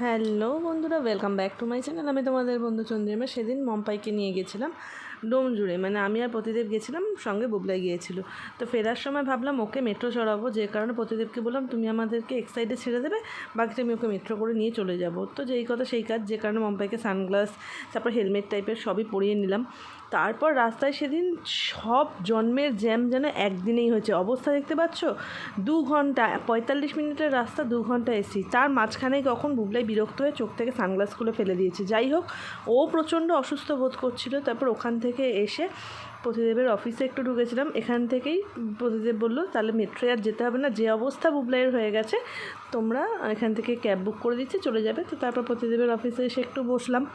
Hello বন্ধুরা welcome back to my channel আমি তোমাদের বন্ধু চন্দ্রিমা। সেদিন মম্পাইকে নিয়ে গেছিলাম। ডোম জুড়ে। মানে আমি আর প্রতিদেব গেছিলাম, সঙ্গে বুবলাই গিয়েছিল। তো ফেরার সময় ভাবলাম, ওকে মেট্রো চড়াবো। যে কারণে প্রতিদেবকে বললাম, তুমি আমাদেরকে এক সাইডে ছেড়ে দেবে, বাকিটা আমি ওকে মেট্রো করে নিয়ে চলে যাব। তো যেই কথা সেই কাজ, যে কারণে মম্পাইকে সানগ্লাস তারপর হেলমেট টাইপের সবই পরিয়ে নিলাম। তারপর রাস্তায় সেদিন সব জন্মের জ্যাম যেন একদিনেই হয়েছে। অবস্থা দেখতে পাচ্ছ? দু ঘণ্টা, পঁয়তাল্লিশ মিনিটের রাস্তা, দু ঘণ্টা এসি তার মাঝখানেই কখন বুবলাই বিরক্ত হয়ে চোখ থেকে সানগ্লাস খুলে ফেলে দিয়েছে। যাই হোক, ও প্রচণ্ড অসুস্থ বোধ করছিল। তারপর ওখান থেকে এসে প্রতিদেবের অফিসে একটু ঢুকেছিলাম। এখান থেকেই প্রতিদেব বলল, তাহলে মেট্রোয় আর যেতে হবে না। যে অবস্থা বুবলাইয়ের হয়ে গেছে, তোমরা এখান থেকে ক্যাব বুক করে দিচ্ছি, চলে যাবে। তো তারপর প্রতিদেবের অফিসে এসে একটু বসলাম।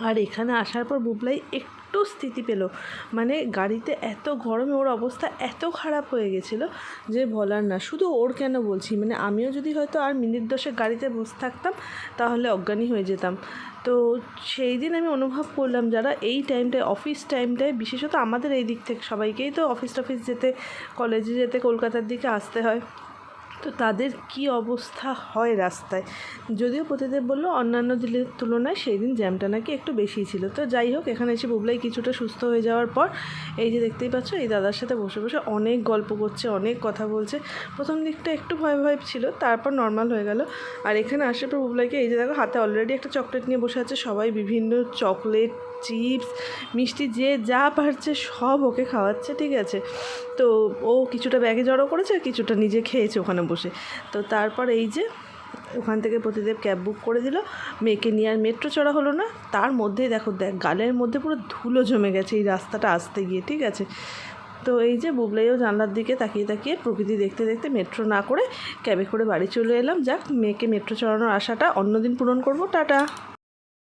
আর এখানে আসার পর বুবলাই একটু স্থিতি পেল। মানে গাড়িতে এত গরমে ওর অবস্থা এত খারাপ হয়ে গেছিল যে বলার না। শুধু ওর কেন বলছি? মানে আমিও যদি হয়তো আর মিনিট দশেক গাড়িতে বসে থাকতাম, তাহলে অজ্ঞানী হয়ে যেতাম। তো সেই দিন আমি অনুভব করলাম যারা এই টাইমটায় অফিস টাইমটায় বিশেষত আমাদের এই দিক থেকে সবাইকেই তো অফিস টফিস যেতে কলেজে যেতে, কলকাতার দিকে আসতে হয়। তো তাদের কি অবস্থা হয় রাস্তায়? যদিও প্রতিদেব বলল, অন্যান্য দিনের তুলনায় সেই দিন জ্যামটা নাকি একটু বেশি ছিল। তো যাই হোক, এখানে এসে বুবলাই কিছুটা সুস্থ হয়ে যাওয়ার পর এই যে দেখতেই পাচ্ছ, এই দাদার সাথে বসে বসে অনেক গল্প করছে, অনেক কথা বলছে। প্রথম দিকটা একটু ভয় ভয় ছিল, তারপর নর্মাল হয়ে গেল। আর এখানে আসার পর বুবলাইকে এই যে দেখো, হাতে অলরেডি একটা চকলেট নিয়ে বসে আছে, সবাই বিভিন্ন চকলেট চিপস মিষ্টি, যে যা পারছে সব ওকে খাওয়াচ্ছে, ঠিক আছে? তো ও কিছুটা ব্যাগে জড়ো করেছে, কিছুটা নিজে খেয়েছে ওখানে বসে। তো তারপর এই যে ওখান থেকে প্রতিদেব ক্যাব বুক করে দিল। মেয়েকে নিয়ে আর মেট্রো চড়া হলো না, তার মধ্যেই দেখো, দেখ, গালের মধ্যে পুরো ধুলো জমে গেছে এই রাস্তাটা আসতে গিয়ে, ঠিক আছে? তো এই যে বুবলাইও জানলার দিকে তাকিয়ে তাকিয়ে প্রকৃতি দেখতে দেখতে মেট্রো না করে ক্যাবে করে বাড়ি চলে এলাম। যাক, মেয়েকে মেট্রো চড়ানোর আশাটা অন্যদিন পূরণ করব। টাটা!